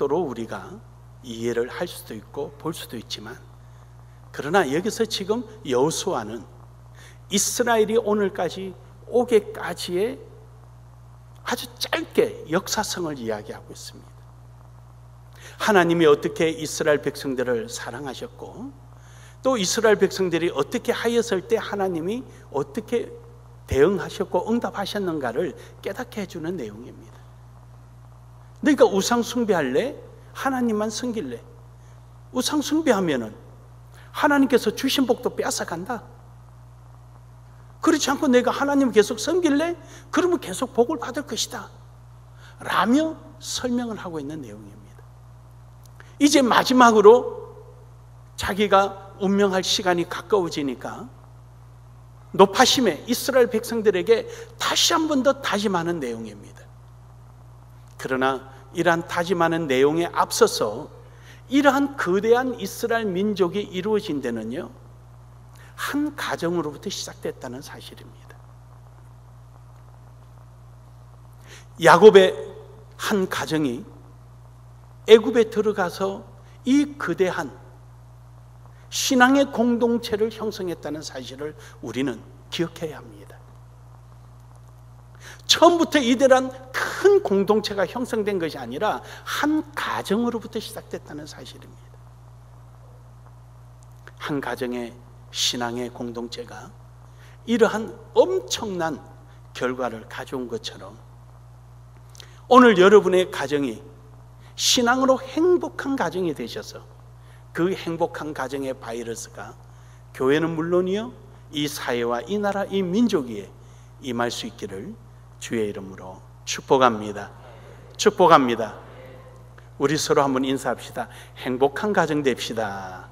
각도로 우리가 이해를 할 수도 있고 볼 수도 있지만 그러나 여기서 지금 여호수아는 이스라엘이 오늘까지 오게까지의 아주 짧게 역사성을 이야기하고 있습니다. 하나님이 어떻게 이스라엘 백성들을 사랑하셨고 또 이스라엘 백성들이 어떻게 하였을 때 하나님이 어떻게 대응하셨고 응답하셨는가를 깨닫게 해주는 내용입니다. 그러니까 우상 숭배할래? 하나님만 섬길래? 우상 숭배하면은 하나님께서 주신 복도 빼앗아간다. 그렇지 않고 내가 하나님 계속 섬길래? 그러면 계속 복을 받을 것이다. 라며 설명을 하고 있는 내용입니다. 이제 마지막으로 자기가 운명할 시간이 가까워지니까 높아심에 이스라엘 백성들에게 다시 한 번 더 다짐하는 내용입니다. 그러나 이러한 다짐하는 내용에 앞서서 이러한 거대한 이스라엘 민족이 이루어진 데는요, 한 가정으로부터 시작됐다는 사실입니다. 야곱의 한 가정이 애굽에 들어가서 이 거대한 신앙의 공동체를 형성했다는 사실을 우리는 기억해야 합니다. 처음부터 이대란 큰 공동체가 형성된 것이 아니라 한 가정으로부터 시작됐다는 사실입니다. 한 가정의 신앙의 공동체가 이러한 엄청난 결과를 가져온 것처럼 오늘 여러분의 가정이 신앙으로 행복한 가정이 되셔서 그 행복한 가정의 바이러스가 교회는 물론이요 이 사회와 이 나라 이 민족 위에 임할 수 있기를 주의 이름으로 축복합니다. 축복합니다. 우리 서로 한번 인사합시다. 행복한 가정 됩시다.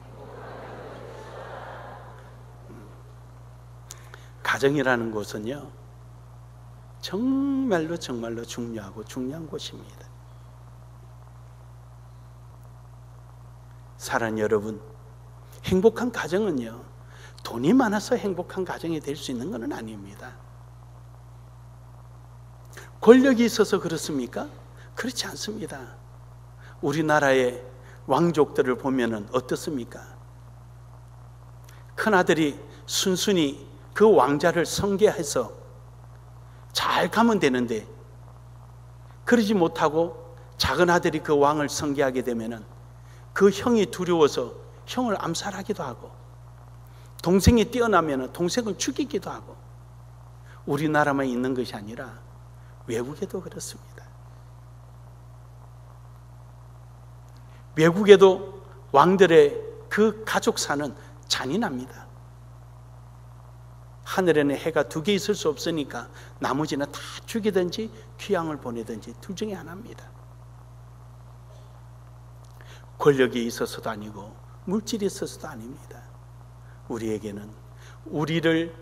가정이라는 곳은요, 정말로 정말로 중요하고 중요한 곳입니다. 사랑 여러분, 행복한 가정은요, 돈이 많아서 행복한 가정이 될 수 있는 것은 아닙니다. 권력이 있어서 그렇습니까? 그렇지 않습니다. 우리나라의 왕족들을 보면 어떻습니까? 큰 아들이 순순히 그 왕자를 성계해서 잘 가면 되는데 그러지 못하고 작은 아들이 그 왕을 성계하게 되면은 그 형이 두려워서 형을 암살하기도 하고 동생이 뛰어나면 동생을 죽이기도 하고 우리나라만 있는 것이 아니라 외국에도 그렇습니다. 외국에도 왕들의 그 가족사는 잔인합니다. 하늘에는 해가 두 개 있을 수 없으니까 나머지는 다 죽이든지 귀양을 보내든지 둘 중에 하나입니다. 권력이 있어서도 아니고 물질이 있어서도 아닙니다. 우리에게는 우리를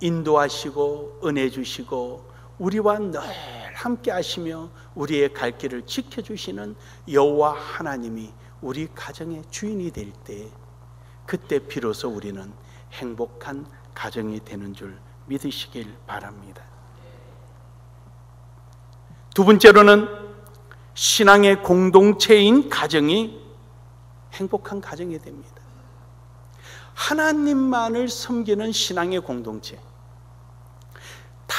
인도하시고 은혜 주시고 우리와 늘 함께 하시며 우리의 갈 길을 지켜 주시는 여호와 하나님이 우리 가정의 주인이 될 때 그때 비로소 우리는 행복한 가정이 되는 줄 믿으시길 바랍니다. 두 번째로는 신앙의 공동체인 가정이 행복한 가정이 됩니다. 하나님만을 섬기는 신앙의 공동체.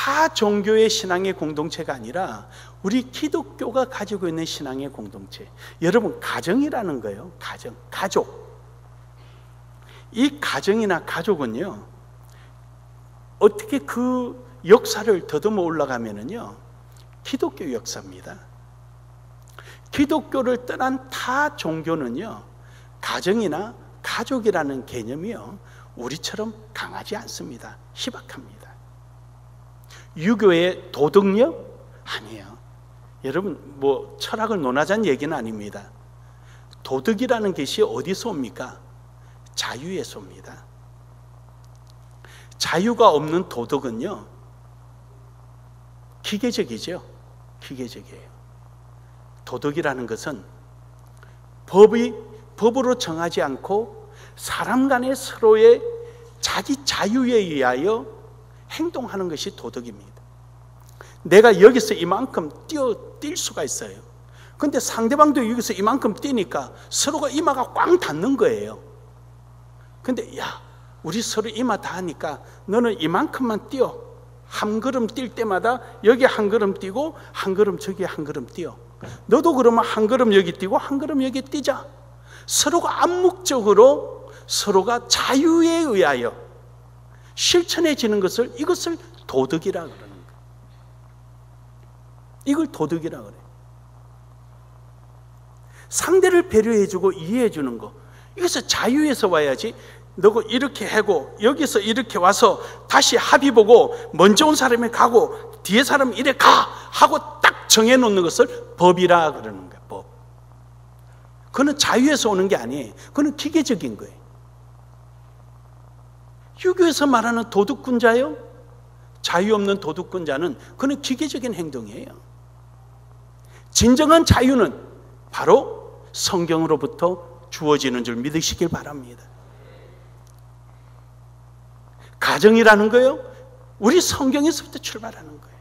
타 종교의 신앙의 공동체가 아니라 우리 기독교가 가지고 있는 신앙의 공동체. 여러분, 가정이라는 거예요. 가정, 가족. 이 가정이나 가족은요, 어떻게 그 역사를 더듬어 올라가면은요, 기독교 역사입니다. 기독교를 떠난 타 종교는요, 가정이나 가족이라는 개념이요, 우리처럼 강하지 않습니다. 희박합니다. 유교의 도덕력? 아니에요. 여러분, 뭐, 철학을 논하자는 얘기는 아닙니다. 도덕이라는 것이 어디서 옵니까? 자유에서 옵니다. 자유가 없는 도덕은요, 기계적이죠. 기계적이에요. 도덕이라는 것은 법이 법으로 정하지 않고 사람 간의 서로의 자기 자유에 의하여 행동하는 것이 도덕입니다. 내가 여기서 이만큼 뛰어 뛸 수가 있어요. 근데 상대방도 여기서 이만큼 뛰니까 서로가 이마가 꽝 닿는 거예요. 근데 야, 우리 서로 이마 닿으니까 너는 이만큼만 뛰어. 한 걸음 뛸 때마다 여기 한 걸음 뛰고 한 걸음 저기 한 걸음 뛰어. 너도 그러면 한 걸음 여기 뛰고 한 걸음 여기 뛰자. 서로가 암묵적으로 서로가 자유에 의하여 실천해지는 것을 이것을 도덕이라 그러는 거예요. 이걸 도덕이라 그래. 상대를 배려해주고 이해해주는 거. 이것은 자유에서 와야지. 너가 이렇게 하고 여기서 이렇게 와서 다시 합의 보고 먼저 온 사람이 가고 뒤에 사람이 이래 가 하고 딱 정해놓는 것을 법이라 그러는 거예요. 법. 그는 자유에서 오는 게 아니에요. 그는 기계적인 거예요. 유교에서 말하는 도둑꾼자요? 자유 없는 도둑꾼자는 그는 기계적인 행동이에요. 진정한 자유는 바로 성경으로부터 주어지는 줄 믿으시길 바랍니다. 가정이라는 거요? 우리 성경에서부터 출발하는 거예요.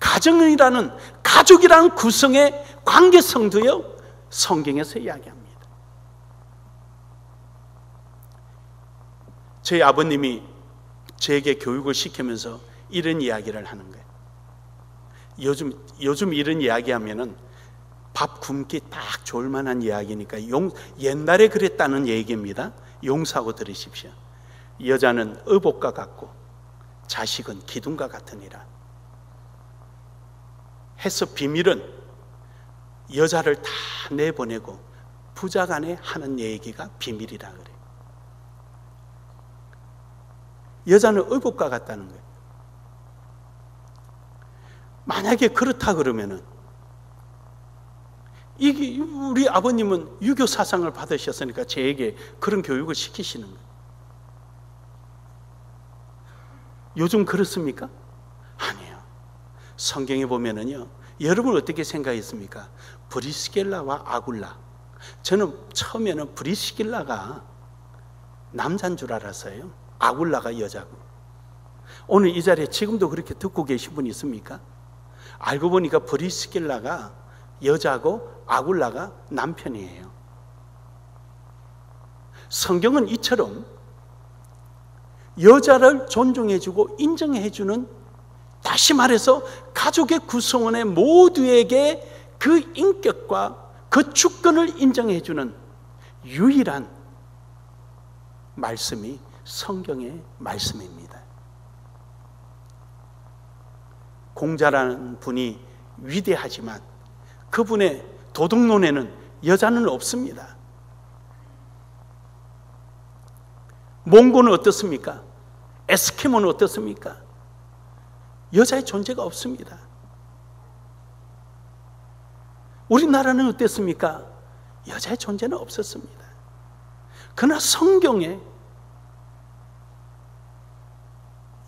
가정이라는 가족이라는 구성의 관계성도요 성경에서 이야기합니다. 저희 아버님이 저에게 교육을 시키면서 이런 이야기를 하는 거예요. 요즘 요즘 이런 이야기 하면은 밥 굶기 딱 좋을 만한 이야기니까 용, 옛날에 그랬다는 얘기입니다. 용서하고 들으십시오. 여자는 의복과 같고 자식은 기둥과 같으니라. 해서 비밀은 여자를 다 내보내고 부자 간에 하는 얘기가 비밀이라 그래. 여자는 의복과 같다는 거예요. 만약에 그렇다 그러면은 이게 우리 아버님은 유교 사상을 받으셨으니까 제에게 그런 교육을 시키시는 거예요. 요즘 그렇습니까? 아니에요. 성경에 보면은요. 여러분 어떻게 생각했습니까? 브리스겔라와 아굴라. 저는 처음에는 브리스겔라가 남자인 줄 알았어요. 아굴라가 여자고. 오늘 이 자리에 지금도 그렇게 듣고 계신 분 있습니까? 알고 보니까 브리스겔라가 여자고 아굴라가 남편이에요. 성경은 이처럼 여자를 존중해주고 인정해주는 다시 말해서 가족의 구성원의 모두에게 그 인격과 그 주권을 인정해주는 유일한 말씀이 성경의 말씀입니다. 공자라는 분이 위대하지만 그분의 도덕론에는 여자는 없습니다. 몽고는 어떻습니까? 에스키모는 어떻습니까? 여자의 존재가 없습니다. 우리나라는 어땠습니까? 여자의 존재는 없었습니다. 그러나 성경에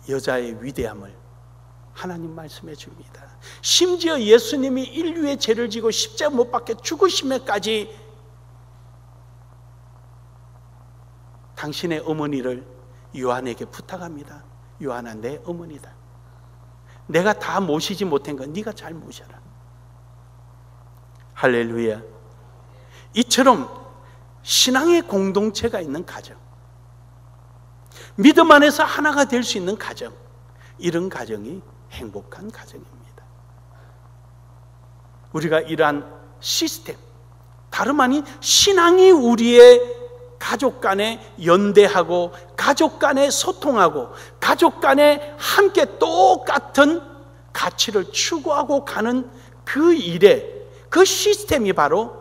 여자의 위대함을 하나님 말씀해 줍니다. 심지어 예수님이 인류의 죄를 지고 십자가 못 박혀 죽으심에까지 당신의 어머니를 요한에게 부탁합니다. 요한아 내 어머니다. 내가 다 모시지 못한 건 네가 잘 모셔라. 할렐루야. 이처럼 신앙의 공동체가 있는 가정. 믿음 안에서 하나가 될 수 있는 가정. 이런 가정이 행복한 가정입니다. 우리가 이러한 시스템, 다름 아닌 신앙이 우리의 가족 간에 연대하고 가족 간에 소통하고 가족 간에 함께 똑같은 가치를 추구하고 가는 그 일에 그 시스템이 바로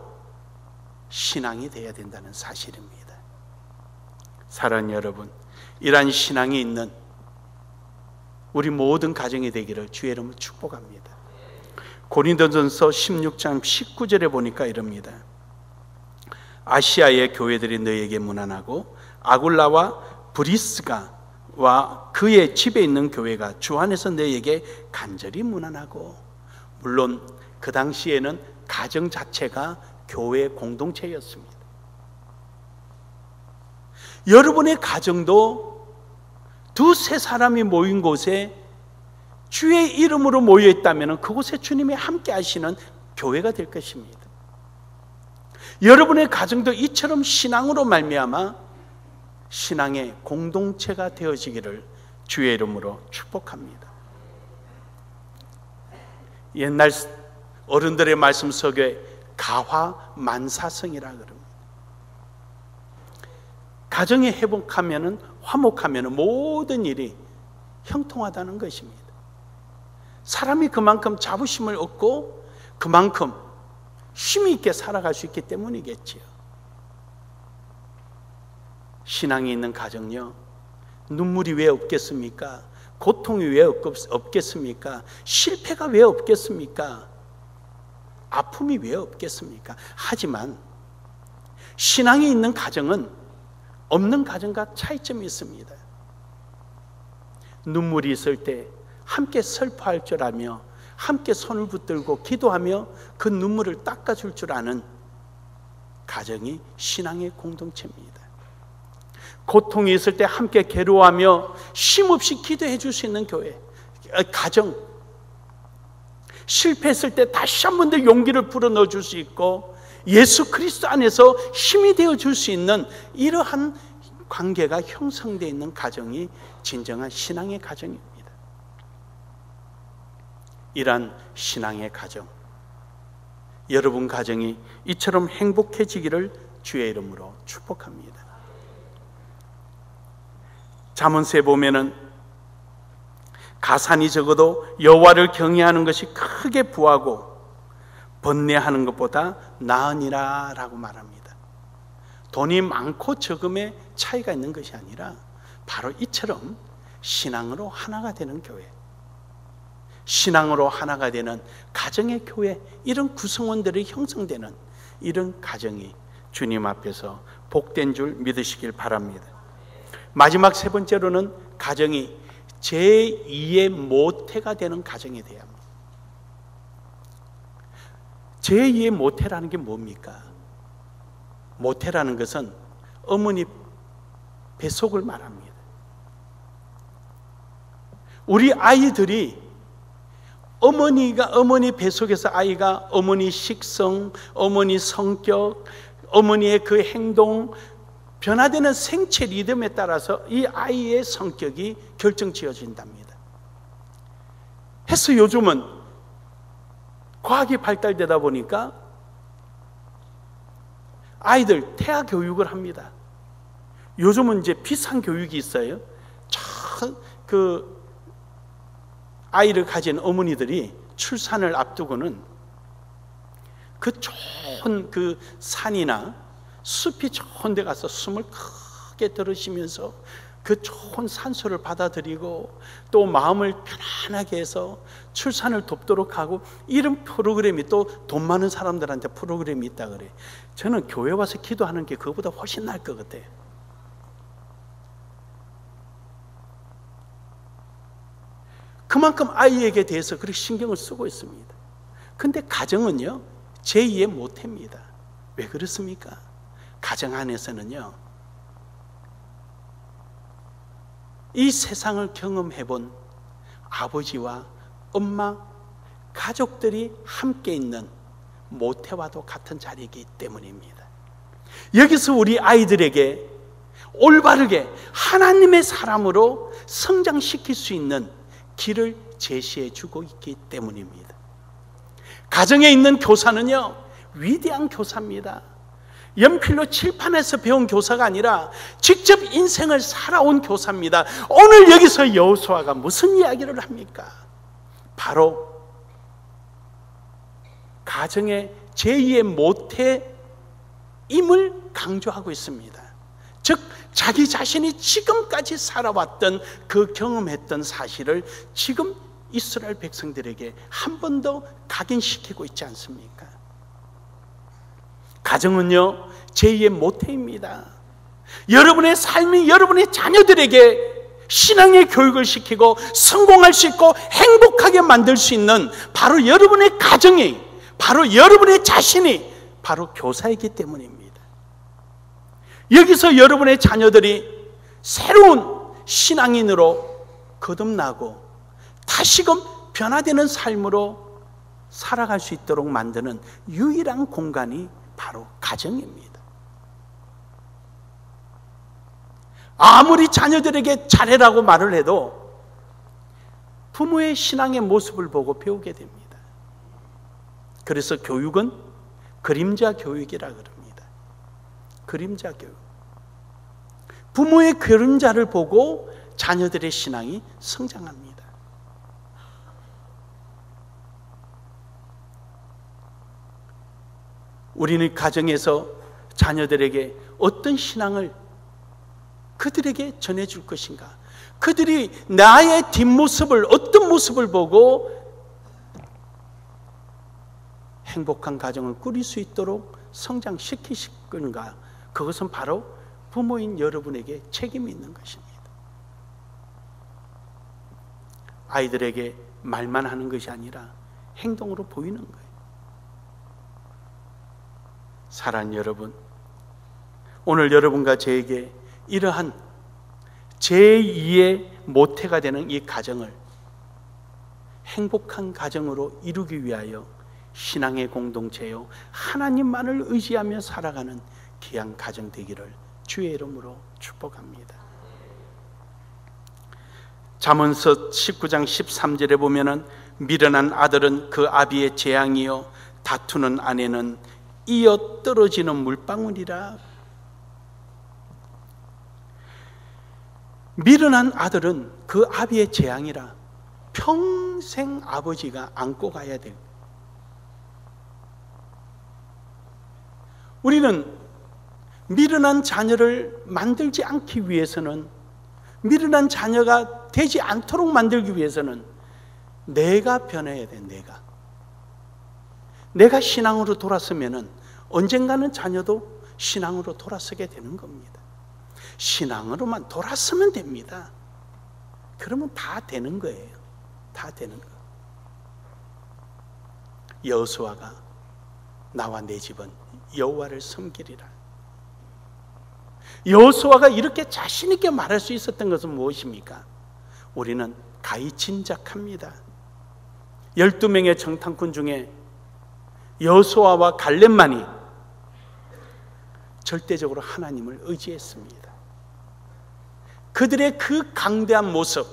신앙이 되어야 된다는 사실입니다. 사랑하는 여러분, 이러한 신앙이 있는 우리 모든 가정이 되기를 주의 이름으로 축복합니다. 고린도전서 16장 19절에 보니까 이럽니다. 아시아의 교회들이 너에게 무난하고 아굴라와 브리스가와 그의 집에 있는 교회가 주 안에서 너에게 간절히 무난하고 물론 그 당시에는 가정 자체가 교회 공동체였습니다. 여러분의 가정도 두세 사람이 모인 곳에 주의 이름으로 모여 있다면 그곳에 주님이 함께 하시는 교회가 될 것입니다. 여러분의 가정도 이처럼 신앙으로 말미암아 신앙의 공동체가 되어지기를 주의 이름으로 축복합니다. 옛날 어른들의 말씀 속에 가화 만사성이라 그럽니다. 가정이 회복하면은 화목하면은 모든 일이 형통하다는 것입니다. 사람이 그만큼 자부심을 얻고 그만큼 힘이 있게 살아갈 수 있기 때문이겠지요. 신앙이 있는 가정요. 눈물이 왜 없겠습니까? 고통이 왜 없겠습니까? 실패가 왜 없겠습니까? 아픔이 왜 없겠습니까? 하지만 신앙이 있는 가정은 없는 가정과 차이점이 있습니다. 눈물이 있을 때 함께 슬퍼할 줄 알며 함께 손을 붙들고 기도하며 그 눈물을 닦아줄 줄 아는 가정이 신앙의 공동체입니다. 고통이 있을 때 함께 괴로워하며 쉼없이 기도해 줄 수 있는 교회, 아, 가정. 실패했을 때 다시 한 번 더 용기를 불어넣어 줄 수 있고 예수 그리스도 안에서 힘이 되어 줄 수 있는 이러한 관계가 형성되어 있는 가정이 진정한 신앙의 가정입니다. 이러한 신앙의 가정, 여러분 가정이 이처럼 행복해지기를 주의 이름으로 축복합니다. 잠언서에 보면은 가산이 적어도 여호와를 경외하는 것이 크게 부하고 번뇌하는 것보다 나으니라 라고 말합니다. 돈이 많고 적음의 차이가 있는 것이 아니라 바로 이처럼 신앙으로 하나가 되는 교회. 신앙으로 하나가 되는 가정의 교회 이런 구성원들이 형성되는 이런 가정이 주님 앞에서 복된 줄 믿으시길 바랍니다. 마지막 세 번째로는 가정이 제2의 모태가 되는 가정에 대해 합니다. 제2의 모태라는 게 뭡니까? 모태라는 것은 어머니 뱃속을 말합니다. 우리 아이들이 어머니가 어머니 뱃속에서 아이가 어머니 식성, 어머니 성격, 어머니의 그 행동 변화되는 생체 리듬에 따라서 이 아이의 성격이 결정 지어진답니다. 해서 요즘은 과학이 발달되다 보니까 아이들 태아 교육을 합니다. 요즘은 이제 비싼 교육이 있어요. 그 아이를 가진 어머니들이 출산을 앞두고는 그 좋은 그 산이나 숲이 좋은 데 가서 숨을 크게 들으시면서 그 좋은 산소를 받아들이고 또 마음을 편안하게 해서 출산을 돕도록 하고 이런 프로그램이 또 돈 많은 사람들한테 프로그램이 있다 그래. 저는 교회 와서 기도하는 게 그거보다 훨씬 나을 것 같아요. 그만큼 아이에게 대해서 그렇게 신경을 쓰고 있습니다. 근데 가정은요, 제2의 모태입니다. 왜 그렇습니까? 가정 안에서는요, 이 세상을 경험해 본 아버지와 엄마, 가족들이 함께 있는 모태와도 같은 자리이기 때문입니다. 여기서 우리 아이들에게 올바르게 하나님의 사람으로 성장시킬 수 있는 길을 제시해 주고 있기 때문입니다. 가정에 있는 교사는요, 위대한 교사입니다. 연필로 칠판에서 배운 교사가 아니라 직접 인생을 살아온 교사입니다. 오늘 여기서 여호수아가 무슨 이야기를 합니까? 바로 가정의 제2의 모태임을 강조하고 있습니다. 즉 자기 자신이 지금까지 살아왔던 그 경험했던 사실을 지금 이스라엘 백성들에게 한 번 더 각인시키고 있지 않습니까? 가정은요, 제2의 모태입니다. 여러분의 삶이 여러분의 자녀들에게 신앙의 교육을 시키고 성공할 수 있고 행복하게 만들 수 있는 바로 여러분의 가정이, 바로 여러분의 자신이 바로 교사이기 때문입니다. 여기서 여러분의 자녀들이 새로운 신앙인으로 거듭나고 다시금 변화되는 삶으로 살아갈 수 있도록 만드는 유일한 공간이 바로 가정입니다. 아무리 자녀들에게 잘해라고 말을 해도 부모의 신앙의 모습을 보고 배우게 됩니다. 그래서 교육은 그림자 교육이라 그럽니다. 그림자 교육. 부모의 그림자를 보고 자녀들의 신앙이 성장합니다. 우리는 가정에서 자녀들에게 어떤 신앙을 그들에게 전해줄 것인가? 그들이 나의 뒷모습을 어떤 모습을 보고 행복한 가정을 꾸릴 수 있도록 성장시키실 건가? 그것은 바로 부모인 여러분에게 책임이 있는 것입니다. 아이들에게 말만 하는 것이 아니라 행동으로 보이는 거예요. 사랑 여러분, 오늘 여러분과 저에게 이러한 제2의 모태가 되는 이 가정을 행복한 가정으로 이루기 위하여 신앙의 공동체요 하나님만을 의지하며 살아가는 귀한 가정 되기를 주의 이름으로 축복합니다. 잠언서 19장 13절에 보면은 미련한 아들은 그 아비의 재앙이요 다투는 아내는 이어 떨어지는 물방울이라 미련한 아들은 그 아비의 재앙이라 평생 아버지가 안고 가야 돼요. 우리는 미련한 자녀를 만들지 않기 위해서는 미련한 자녀가 되지 않도록 만들기 위해서는 내가 변해야 돼, 내가. 내가 신앙으로 돌았으면은 언젠가는 자녀도 신앙으로 돌아서게 되는 겁니다. 신앙으로만 돌았으면 됩니다. 그러면 다 되는 거예요. 다 되는 거. 여호수아가 나와 내 집은 여호와를 섬기리라. 여호수아가 이렇게 자신 있게 말할 수 있었던 것은 무엇입니까? 우리는 가히 짐작합니다. 12명의 정탐꾼 중에 여호수아와 갈렙만이 절대적으로 하나님을 의지했습니다. 그들의 그 강대한 모습,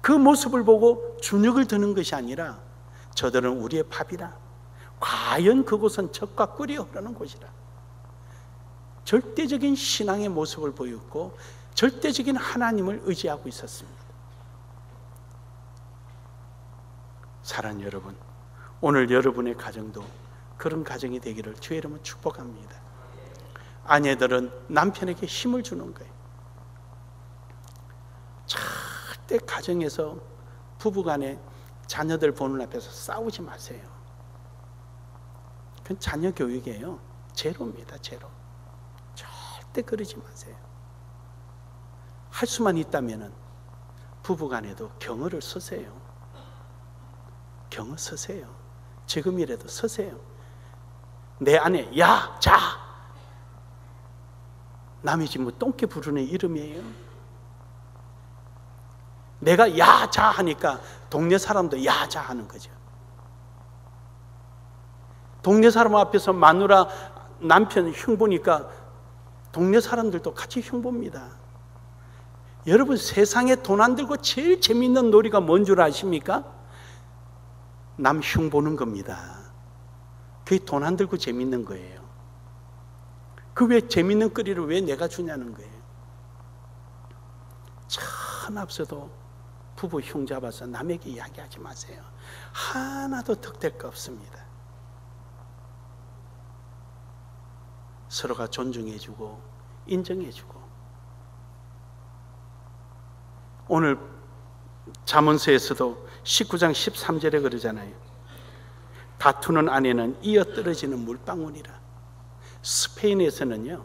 그 모습을 보고 주눅을 드는 것이 아니라 저들은 우리의 밥이라. 과연 그곳은 적과 꿀이 흐르는 곳이라. 절대적인 신앙의 모습을 보였고 절대적인 하나님을 의지하고 있었습니다. 사랑 여러분, 오늘 여러분의 가정도 그런 가정이 되기를 주의 이름으로 축복합니다. 아내들은 남편에게 힘을 주는 거예요. 절대 가정에서 부부간에 자녀들 보는 앞에서 싸우지 마세요. 그건 자녀 교육이에요. 제로입니다, 제로. 절대 그러지 마세요. 할 수만 있다면 부부간에도 경어를 쓰세요. 경어 쓰세요. 지금이라도 쓰세요. 내 안에 야, 자. 남의 집뭐 똥개 부르는 이름이에요. 내가 야, 자 하니까 동네 사람도 야, 자 하는 거죠. 동네 사람 앞에서 마누라 남편 흉보니까 동네 사람들도 같이 흉봅니다. 여러분 세상에 돈 안 들고 제일 재밌는 놀이가 뭔 줄 아십니까? 남 흉 보는 겁니다. 그게 돈 안 들고 재밌는 거예요. 그 왜 재밌는 거리를 왜 내가 주냐는 거예요. 천 앞서도 부부 흉 잡아서 남에게 이야기하지 마세요. 하나도 득될 거 없습니다. 서로가 존중해주고 인정해주고 오늘 잠언서에서도 19장 13절에 그러잖아요. 다투는 아내는 이어 떨어지는 물방울이라. 스페인에서는요,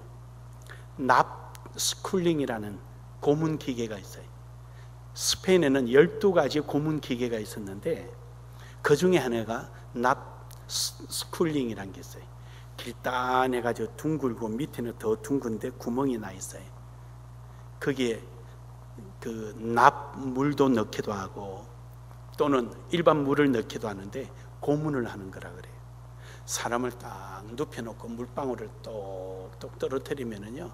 납 스쿨링이라는 고문 기계가 있어요. 스페인에는 12가지 고문 기계가 있었는데, 그 중에 하나가 납 스쿨링이라는 게 있어요. 길단해가지고 둥글고 밑에는 더 둥근데 구멍이 나 있어요. 거기에 그 납물도 넣기도 하고 또는 일반 물을 넣기도 하는데 고문을 하는 거라 그래요. 사람을 딱 눕혀놓고 물방울을 똑똑 떨어뜨리면은요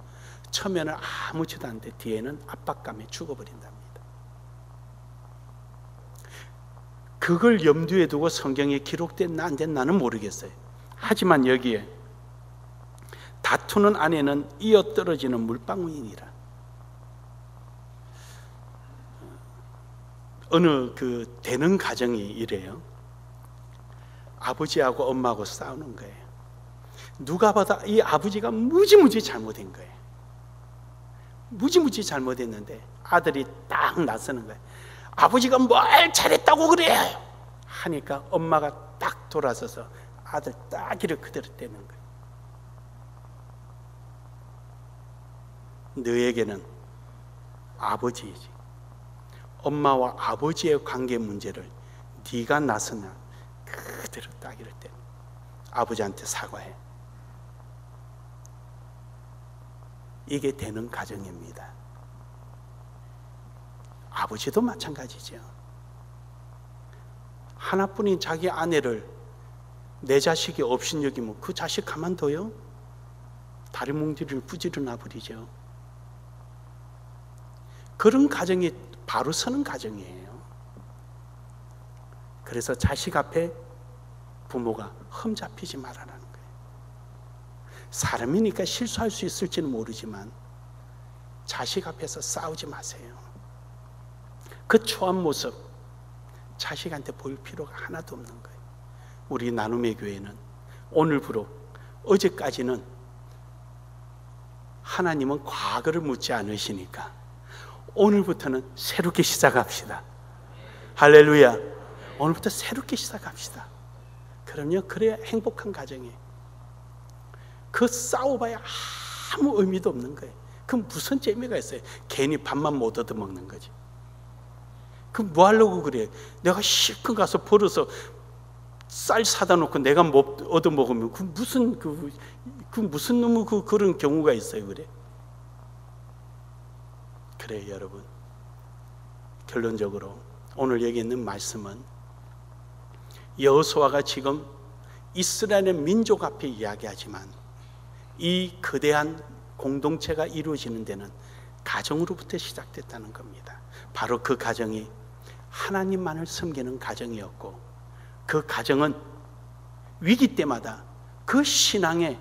처음에는 아무렇지도 않은데 뒤에는 압박감에 죽어버린답니다. 그걸 염두에 두고 성경에 기록됐나 안 됐나 는 모르겠어요. 하지만 여기에 다투는 안에는 이어 떨어지는 물방울이니라. 어느 그 되는 가정이 이래요. 아버지하고 엄마하고 싸우는 거예요. 누가 봐도 이 아버지가 무지무지 잘못된 거예요. 무지무지 잘못했는데 아들이 딱 나서는 거예요. 아버지가 뭘 잘했다고 그래요? 하니까 엄마가 딱 돌아서서 아들 딱 이를 그대로 떼는 거예요. 너에게는 아버지이지. 엄마와 아버지의 관계 문제를 네가 나서냐 그대로 딱 이럴 때 아버지한테 사과해. 이게 되는 가정입니다. 아버지도 마찬가지죠. 하나뿐인 자기 아내를 내 자식이 없인 여기면 그 자식 가만둬요? 다리 뭉디를 부지런나 버리죠. 그런 가정이 바로 서는 가정이에요. 그래서 자식 앞에 부모가 흠잡히지 말아라는 거예요. 사람이니까 실수할 수 있을지는 모르지만 자식 앞에서 싸우지 마세요. 그 초한 모습 자식한테 보일 필요가 하나도 없는 거예요. 우리 나눔의 교회는 오늘부로 어제까지는 하나님은 과거를 묻지 않으시니까 오늘부터는 새롭게 시작합시다. 할렐루야. 오늘부터 새롭게 시작합시다. 그럼요. 그래야 행복한 가정이에요. 그 싸워봐야 아무 의미도 없는 거예요. 그 무슨 재미가 있어요? 괜히 밥만 못 얻어 먹는 거지. 그 뭐 하려고 그래? 내가 실컷 가서 벌어서 쌀 사다 놓고 내가 못 얻어 먹으면 그 무슨 그, 그 무슨 놈의 그 그런 경우가 있어요, 그래? 그래 여러분 결론적으로 오늘 여기 있는 말씀은 여호수아가 지금 이스라엘의 민족 앞에 이야기하지만 이 거대한 공동체가 이루어지는 데는 가정으로부터 시작됐다는 겁니다. 바로 그 가정이 하나님만을 섬기는 가정이었고 그 가정은 위기 때마다 그 신앙의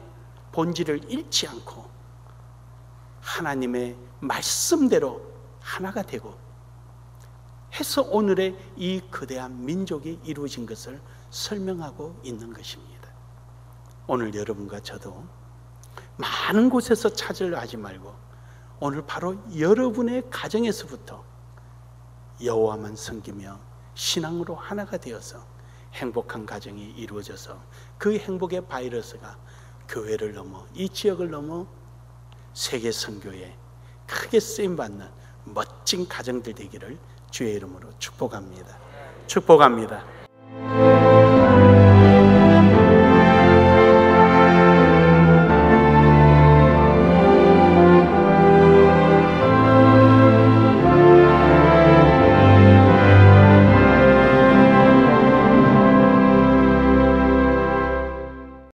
본질을 잃지 않고 하나님의 말씀대로 하나가 되고 해서 오늘의 이 거대한 민족이 이루어진 것을 설명하고 있는 것입니다. 오늘 여러분과 저도 많은 곳에서 찾으려 하지 말고 오늘 바로 여러분의 가정에서부터 여호와만 섬기며 신앙으로 하나가 되어서 행복한 가정이 이루어져서 그 행복의 바이러스가 교회를 넘어 이 지역을 넘어 세계 선교에 크게 쓰임 받는 멋진 가정들 되기를 주의 이름으로 축복합니다. 축복합니다.